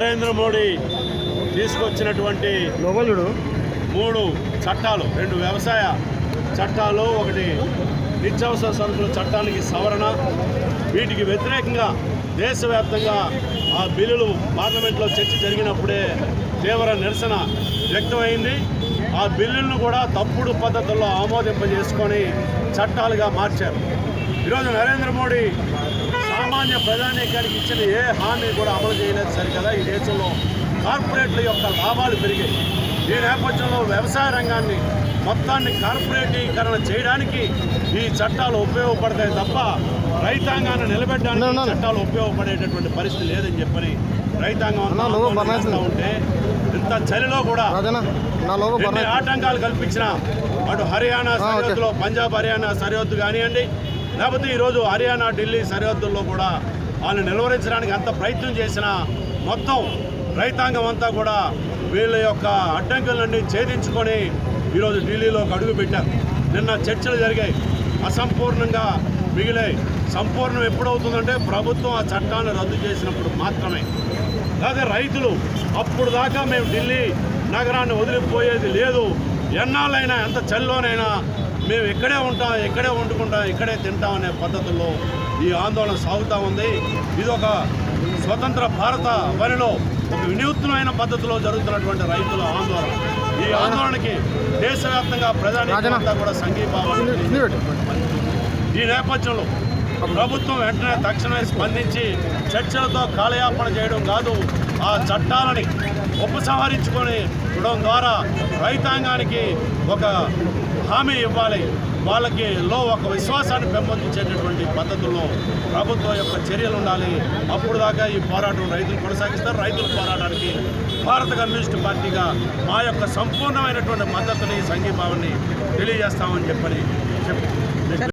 నరేంద్ర మోడీ తీసుకొచ్చినటువంటి మూడు చట్టాలు రెండు వ్యవసాయ చట్టాలు ఒకటి నిత్యావసర సరుకుల చట్టానికి సవరణ. వీటికి వ్యతిరేకంగా దేశవ్యాప్తంగా ఆ బిల్లులు పార్లమెంట్లో చర్చ జరిగినప్పుడే తీవ్ర నిరసన వ్యక్తమైంది. ఆ బిల్లులను కూడా తప్పుడు పద్ధతుల్లో ఆమోదింపజేసుకొని చట్టాలుగా మార్చారు. ఈరోజు నరేంద్ర మోడీ సామాన్య ప్రజానీకానికి ఇచ్చిన ఏ హామీ కూడా అమలు చేయలేదు సరికదా ఈ దేశంలో కార్పొరేట్ల యొక్క లాభాలు పెరిగాయి ఈ నేపథ్యంలో వ్యవసాయ రంగాన్ని మొత్తాన్ని కార్పొరేటీకరణ చేయడానికి ఈ చట్టాలు ఉపయోగపడతాయి తప్ప రైతాంగాన్ని నిలబెట్టడానికి. చట్టాలు ఉపయోగపడేటటువంటి పరిస్థితి లేదని చెప్పని రైతాంగం ఉంటే ఇంత చలిలో కూడా ఆటంకాలు కల్పించిన అటు హర్యానా. సరిహద్దులో పంజాబ్ హర్యానా సరిహద్దు కానివ్వండి లేకపోతే ఈరోజు హర్యానా ఢిల్లీ సరిహద్దుల్లో కూడా వాళ్ళు నిలువరించడానికి ఎంత ప్రయత్నం చేసినా మొత్తం రైతాంగం అంతా కూడా వీళ్ళ యొక్క అడ్డంకులన్నీ ఛేదించుకొని ఈరోజు ఢిల్లీలోకి అడుగు పెట్టారు. నిన్న చర్చలు జరిగాయి. అసంపూర్ణంగా మిగిలాయి. సంపూర్ణం ఎప్పుడవుతుందంటే ప్రభుత్వం ఆ చట్టాన్ని రద్దు చేసినప్పుడు మాత్రమే. లేదా రైతులు అప్పుడు దాకా మేము ఢిల్లీ నగరాన్ని వదిలిపోయేది లేదు. ఎన్నాళ్ళైనా ఎంత చల్లోనైనా మేము ఇక్కడే ఉంటాం ఇక్కడే వండుకుంటాం ఇక్కడే తింటాం అనే పద్ధతుల్లో ఈ ఆందోళన సాగుతూ ఉంది. ఇది ఒక స్వతంత్ర భారత వనిలో ఒక వినూత్నమైన పద్ధతిలో జరుగుతున్నటువంటి రైతుల ఆందోళన. ఈ ఆందోళనకి దేశవ్యాప్తంగా ప్రజానీకంతా కూడా సంఘీభావం ఈ నేపథ్యంలో ప్రభుత్వం వెంటనే తక్షణమే స్పందించి చర్చలతో కాలయాపన చేయడం కాదు ఆ చట్టాలని ఉపసంహరించుకొని ఇవ్వడం ద్వారా రైతాంగానికి ఒక హామీ ఇవ్వాలి. వాళ్ళకి లో ఒక విశ్వాసాన్ని పెంపొందించేటటువంటి పద్ధతుల్లో ప్రభుత్వం యొక్క చర్యలు ఉండాలి. అప్పుడు దాకా ఈ పోరాటం రైతులు కొనసాగిస్తారు. రైతుల పోరాటానికి భారత కమ్యూనిస్ట్ పార్టీగా మా యొక్క సంపూర్ణమైనటువంటి మద్దతుని సంఘీభావాన్ని తెలియజేస్తామని చెప్పని చెప్పారు